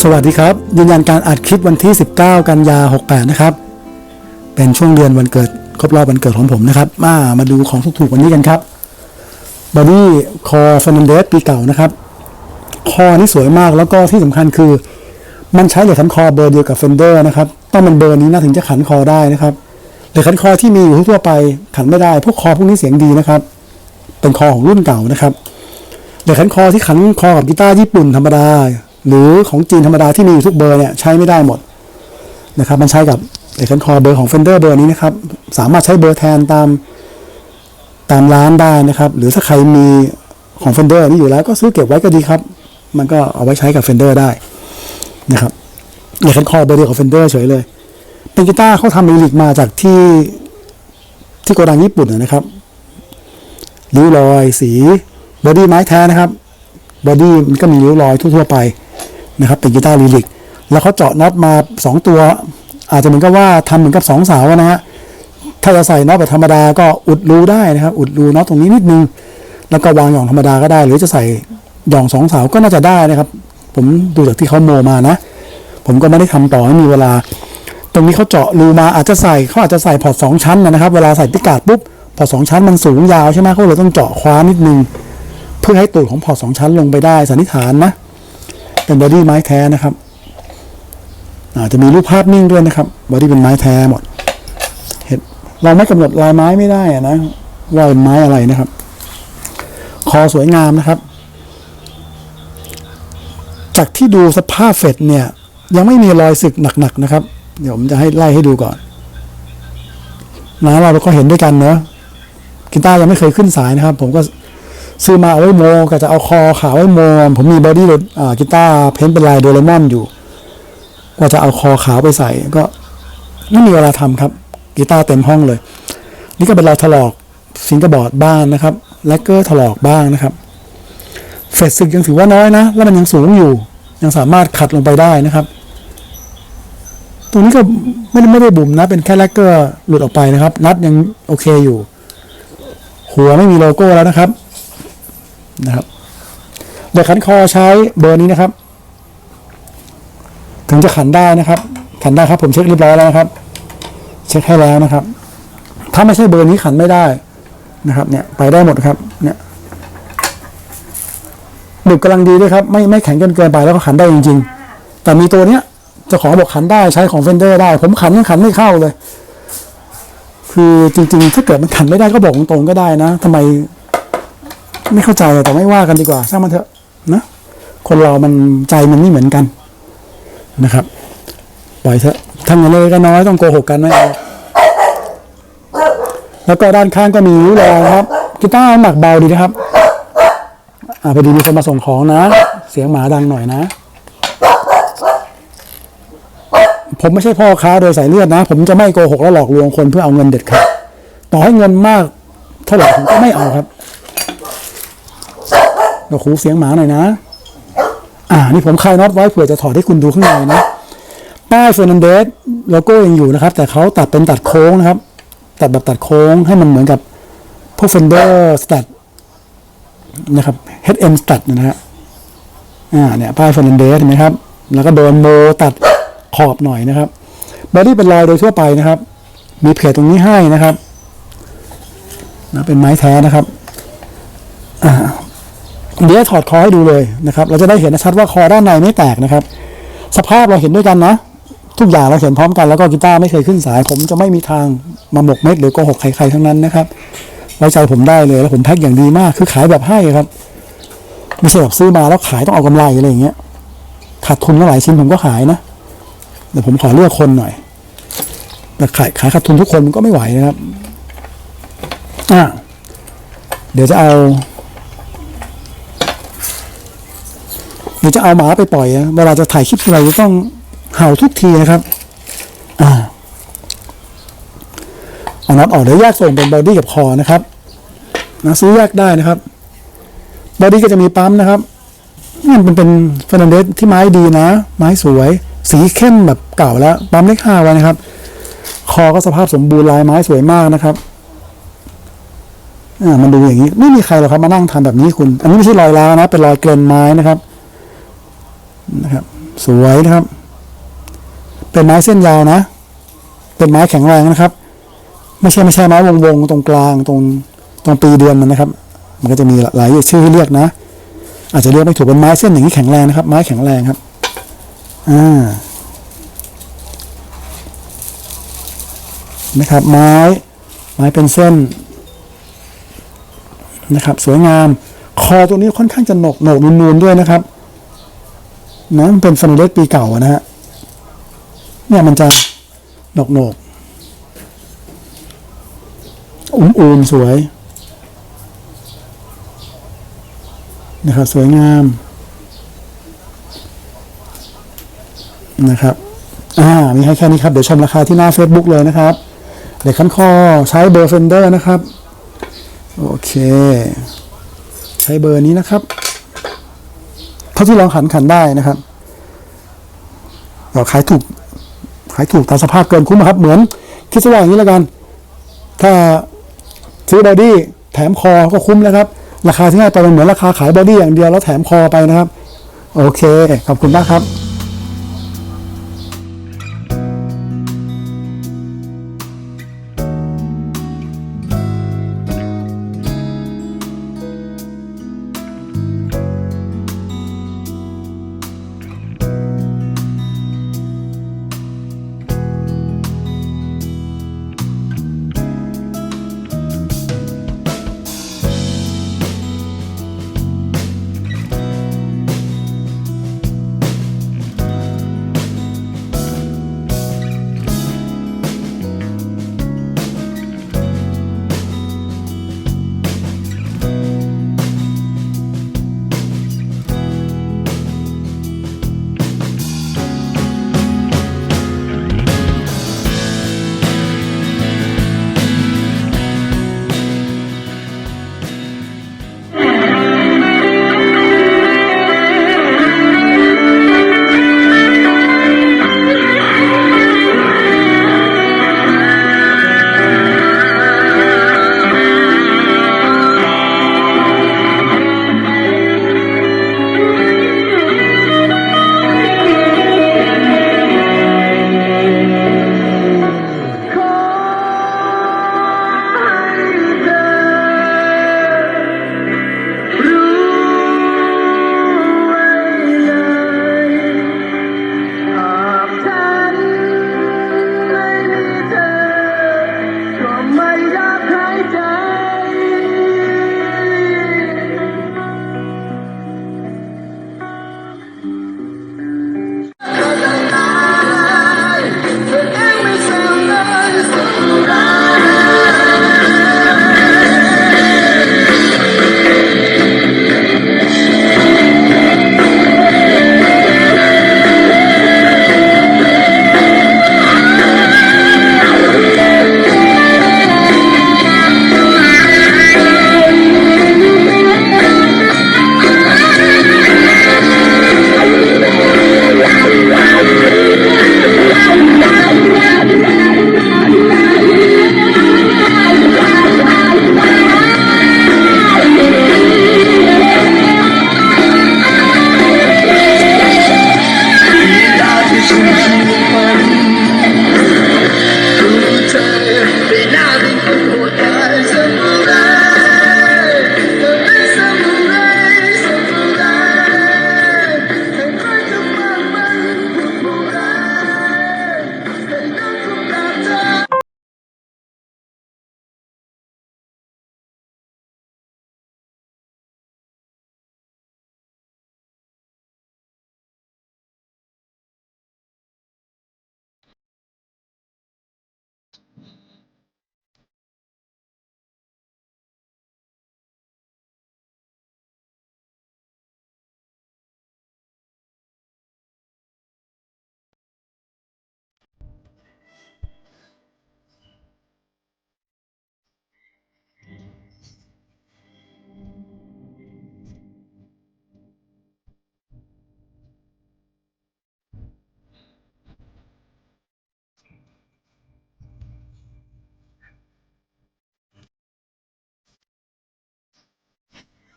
สวัสดีครับ ยืนยันการอัดคลิปวันที่ 19 กันยา 68 นะครับ เป็นช่วงเดือนวันเกิดครบรอบวันเกิดของผมนะครับ มามาดูของถูกๆวันนี้กันครับบอดี้คอฟ e นเดสปีเก่านะครับ คอนี่สวยมากแล้วก็ที่สำคัญคือ มันใช้เหล็กขันคอเบอร์เดียวกับเฟนเดอร์นะครับ ต้องเป็นเบอร์นี้นะถึงจะขันคอได้นะครับเหล็กขันคอที่มีอยู่ทั่วไปขันไม่ได้ พวกคอพวกนี้เสียงดีนะครับ เป็นคอของรุ่นเก่านะครับเหล็กขันคอที่ขันคอกับกีตาร์ญี่ปุ่นธรรมดา หรือของจีนธรรมดาที่มีอยู่ทุกเบอร์เนี่ยใช้ไม่ได้หมดนะครับ มันใช้กับเหล็กขันคอเบอร์ของเฟนเดอร์เบอร์นี้นะครับ สามารถใช้เบอร์แทนตามตามร้านได้นะครับ หรือถ้าใครมีของเฟนเดอร์นี่อยู่แล้วก็ซื้อเก็บไว้ก็ดีครับ มันก็เอาไว้ใช้กับเฟนเดอร์ได้นะครับเหล็กขันคอเบอร์เดียวกับเฟนเดอร์เฉยเลย เป็นกีตาร์เขาทำลิลิกมาจากที่ที่โกดังญี่ปุ่นนะครับริ้วรอยสีบอดี้ไม้แท้นะครับบอดี้มันก็มีริ้วรอยทั่วๆไป นะครับเป็นกีตาร์ลิลิกแล้วเขาเจาะน็อตมา 2 ตัว อาจจะเหมือนกับว่าทำเหมือนกับสองเสาอะนะฮะถ้าจะใส่น็อตแบบธรรมดาก็อุดรูได้นะครับ อุดรูน็อตตรงนี้นิดนึง แล้วก็วางหย่องธรรมดาก็ได้ หรือจะใส่หย่องสองเสาก็น่าจะได้นะครับ ผมดูจากที่เขาโมมานะ ผมก็ไม่ได้ทำต่อไม่มีเวลา ตรงนี้เขาเจาะรูมาอาจจะใส่เขาอาจจะใส่พอร์ตสองชั้นนะครับ เวลาใส่พิกาดปุ๊บพอร์ตสองชั้นมันสูงยาวใช่ไหมเขาเลยต้องเจาะคว้านิดนึงเพื่อให้ตูดของพอร์ตสองชั้นลงไปได้สันนิษฐานนะ เป็นบอดี้ไม้แท้นะครับอาจจะมีรูปภาพนิ่งด้วยนะครับบอดี้เป็นไม้แท้หมดเห็นเราไม่กำหนดลายไม้ไม่ได้อะนะว่าเป็นไม้อะไรนะครับ คอสวยงามนะครับ จากที่ดูสภาพเฟดเนี่ย ยังไม่มีรอยสึกหนักๆนะครับ เดี๋ยวผมจะให้ไล่ให้ดูก่อนนะเราก็เห็นด้วยกันเนอะกีตาร์ยังไม่เคยขึ้นสายนะครับ ผมก็ ซื้อมาเอาไว้โมก็จะเอาคอขาวไว้โม ผมมีบอดี้กีตาร์เพ้นเป็นลายโดเรมอนอยู่กว่าจะเอาคอขาวไปใส่ ก็ไม่มีเวลาทำครับกีตาร์เต็มห้องเลย นี่ก็เป็นรอยถลอกฟิงเกอร์บอร์ดบ้างนะครับแลกเกอร์ถลอกบ้างนะครับเฟสซึกยังถือว่าน้อยนะ แล้วมันยังสูงอยู่ ยังสามารถขัดลงไปได้นะครับ ตรงนี้ก็ไม่ได้ไม่ได้บุ่มนะ เป็นแค่แลกเกอร์หลุดออกไปนะครับ นัดยังโอเคอยู่ หัวไม่มีโลโก้แล้วนะครับ นะครับเดี๋ยวขันคอใช้เบอร์นี้นะครับ ถึงจะขันได้นะครับ ขันได้ครับผมเช็คเรียบร้อยแล้วนะครับ เช็คให้แล้วนะครับ ถ้าไม่ใช่เบอร์นี้ขันไม่ได้นะครับ เนี่ยไปได้หมดครับ เนี่ยหนึบกำลังดีด้วยครับ ไม่ไม่แข็งจนเกินไปแล้วก็ขันได้จริง ๆ แต่มีตัวเนี้ยจ้าขอบอกขันได้ใช้ของเฟนเดอร์ได้ ผมขันยังขันไม่เข้าเลย คือจริง ๆ ถ้าเกิดมันขันไม่ได้ก็บอกตรงๆก็ได้นะทำไม ไม่เข้าใจแต่ไม่ว่ากันดีกว่าช่างมันเถอะนะคนเรามันใจมันไม่เหมือนกันนะครับปล่อยเถอะทำอะไรก็น้อยต้องโกหกกันไม่เอาแล้วก็ด้านข้างก็มีริ้วรอยครับกีตาร์หนักเบาดีนะครับ อ่าพอดีมีคนมาส่งของนะ เสียงหมาดังหน่อยนะ ผมไม่ใช่พ่อค้าโดยสายเลือดนะ ผมจะไม่โกหกและหลอกลวงคนเพื่อเอาเงินเด็ดขาดต่อให้เงินมากเท่าไหร่ผมก็ไม่เอาครับ เดี๋ยวคูเสียงหมาหน่อยนะ อ่า นี่ผมคลายน็อตไว้เผื่อจะถอดให้คุณดูข้างในนะป้ายเฟอร์นันเดสโลโก้ยังอยู่นะครับ แต่เขาตัดเป็นตัดโค้งนะครับ ตัดแบบตัดโค้งให้มันเหมือนกับพวกเฟนเดอร์สตัดนะครับ HM stud นะฮะอ่าเนี่ยป้ายเฟอร์นันเดสเห็นไหมครับ แล้วก็โดนโมตัดขอบหน่อยนะครับบอดี้เป็นรอยโดยทั่วไปนะครับ มีเพจตรงนี้ให้นะครับนะเป็นไม้แท้นะครับ อ่า เดี๋ยวถอดคอให้ดูเลยนะครับ เราจะได้เห็นชัดว่าคอด้านในไม่แตกนะครับ สภาพเราเห็นด้วยกันนะ ทุกอย่างเราเห็นพร้อมกันแล้วก็กีตาร์ไม่เคยขึ้นสาย ผมจะไม่มีทางมาหมกเม็ดหรือโกหกใครๆทั้งนั้นนะครับไว้ใจผมได้เลยแล้วผมแพ็คอย่างดีมาก คือขายแบบให้ครับไม่ใช่แบบซื้อมาแล้วขายต้องเอากำไรอะไรอย่างเงี้ยขาดทุนก็หลายชิ้นผมก็ขายนะแต่ผมขอเลือกคนหน่อยแต่ขายขายขาดทุนทุกคนมันก็ไม่ไหวนะครับอ่าเดี๋ยวจะเอา เดี๋ยวจะเอาหมาไปปล่อยอะเวลาจะถ่ายคลิปอะไรจะต้องเห่าทุกทีนะครับ อ่าเอาน็อตออกเดี๋ยวแยกส่งเป็นบอดี้กับคอนะครับนะซื้อแยกได้นะครับบอดี้ก็จะมีปั๊มนะครับนี่มันเป็นเฟรนเดสที่ไม้ดีนะ ไม้สวย สีเข้มแบบเก่าแล้ว ปั๊มเล็กห้าไว้นะครับ คอก็สภาพสมบูรณ์ลายไม้สวยมากนะครับอ่ามันดูอย่างนี้ ไม่มีใครหรอกครับมานั่งทำแบบนี้คุณ อันนี้ไม่ใช่รอยร้านะ เป็นรอยเกลนไม้นะครับ นะครับ สวยนะครับ เป็นไม้เส้นยาวนะ เป็นไม้แข็งแรงนะครับ ไม่ใช่ไม่ใช่ไม้วงวงตรงกลางตรงตรงปีเดือนมันนะครับ มันก็จะมีหลายชื่อให้เรียกนะ อาจจะเรียกไม่ถูกเป็นไม้เส้นอย่างนี้แข็งแรงนะครับ ไม้แข็งแรงครับอ่านะครับ ไม้ไม้เป็นเส้นนะครับ สวยงาม คอตัวนี้ค่อนข้างจะหนกหนกนูนๆด้วยนะครับ นะมันเป็นฟานูเลสปีเก่าอะนะฮะเนี่ยมันจะหนกโหนกอุ้มอูมสวย นะครับ สวยงาม นะครับ อ่า มีให้แค่นี้ครับ เดี๋ยวชมราคาที่หน้า Facebook เลยนะครับเหล็กขั้นคอใช้เบอร์เฟนเดอร์นะครับ โอเค ใช้เบอร์นี้นะครับ เท่าที่ลองขันขันได้นะครับเราขายถูก ขายถูกตามสภาพเกินคุ้มครับ เหมือน คิดซะว่าอย่างนี้แล้วกัน ถ้าซื้อบอดี้แถมคอก็คุ้มแล้วครับ ราคาที่ให้ไปมันเหมือนราคาขายบอดี้อย่างเดียวแล้วแถมคอไปนะครับ โอเค ขอบคุณมากครับ